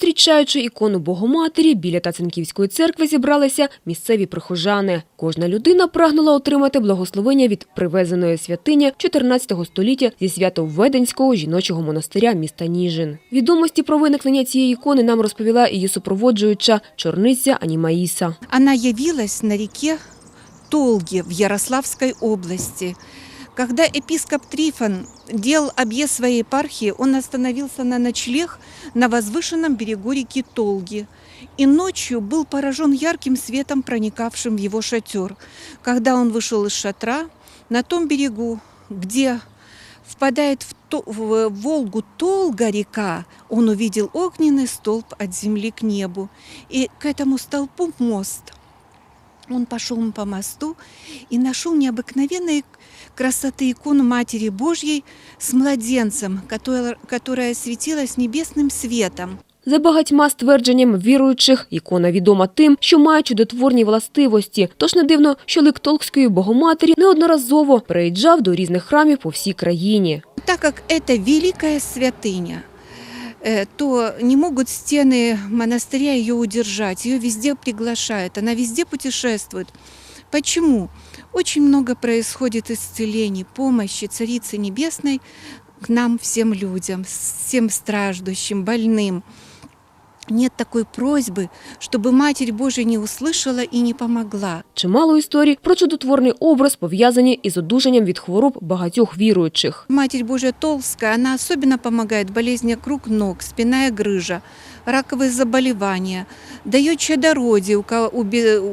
Зустрічаючи ікону Богоматері, біля Тацинківської церкви зібралися місцеві прихожани. Кожна людина прагнула отримати благословення від привезеної святині 14 століття зі Свято-Введенського жіночого монастиря міста Ніжин. Відомості про виникнення цієї ікони нам розповіла її супроводжуюча чорниця Анімаїса. Она явилась на реке Толге в Ярославской области. Когда епископ Трифон делал объезд своей епархии, он остановился на ночлег на возвышенном берегу реки Толги. И ночью был поражен ярким светом, проникавшим в его шатер. Когда он вышел из шатра, на том берегу, где впадает в, То- в Волгу Толга река, он увидел огненный столб от земли к небу. И к этому столпу мост. Он пошел по мосту и нашел необыкновенной красоты икону Матери Божьей с младенцем, которая, которая светилась небесным светом. За багатьма ствердженнями віруючих, ікона відома тим, що має чудотворні властивості. Тож не дивно, що лик Толкської Богоматері неодноразово приїжджав до різних храмів по всій країні. Так как это великая святыня, э, то не могут стены монастыря ее удержать. Ее везде приглашают, она везде путешествует. Почему? Очень много происходит исцелений, помощи Царицы Небесной к нам, всем людям, всем страждущим, больным. Нет такой просьбы, чтобы Матерь Божия не услышала и не помогла. Чимало історій про чудотворний образ пов'язані із одужанням від хвороб багатьох віруючих. Матерь Божья Толстая, она особенно помогает болезни круг ног, спинная грыжа, раковые заболевания, дает чадородие у кого- у бе- у,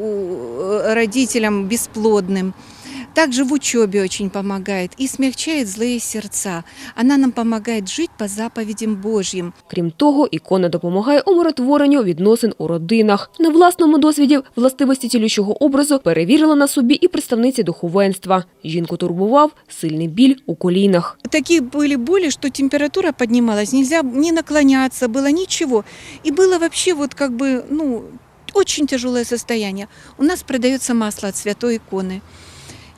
э, родителям бесплодным. Также в учебе очень помогает и смягчает злые сердца. Она нам помогает жить по заповедям Божьим. Крім того, ікона допомагає умиротворенню відносин у родинах. На власному досвіді властивості цілющого образу перевірила на собі і представниця духовенства. Жінку турбував сильний біль у колінах. Такие были боли, что температура поднималась, нельзя не наклоняться, было ничего. И было вообще вот как бы, ну, очень тяжелое состояние. У нас продается масло от святой иконы.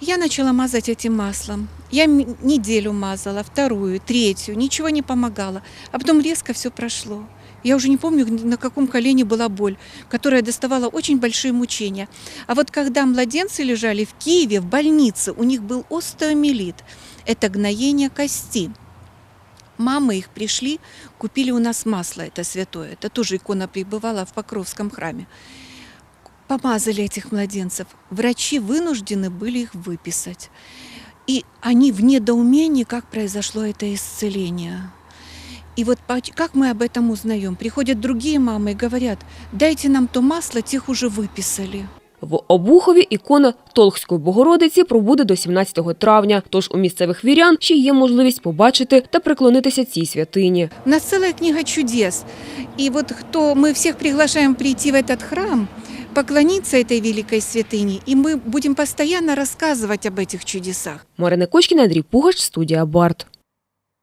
Я начала мазать этим маслом. Я неделю мазала, вторую, третью, ничего не помогало. А потом резко все прошло. Я уже не помню, на каком колене была боль, которая доставала очень большие мучения. А вот когда младенцы лежали в Киеве, в больнице, у них был остеомиелит. Это гноение кости. Мамы их пришли, купили у нас масло, это святое. Это тоже икона пребывала в Покровском храме. Помазали этих младенцев. Врачи вынуждены были их выписать. И они в недоумении, как произошло это исцеление. И вот поч- как мы об этом узнаем? Приходят другие мамы и говорят, дайте нам то масло, тех уже выписали. В Обухові ікона Толхської Богородиці пробуде до 17 травня, тож у місцевих вірян ще є можливість побачити та приклонитися цій святині. У нас целая книга чудес. И вот кто мы всех приглашаем прийти в этот храм, поклониться этой великой святыне, и мы будем постоянно рассказывать об этих чудесах. Марина Кочкіна, Андрій Пугач, студія Барт.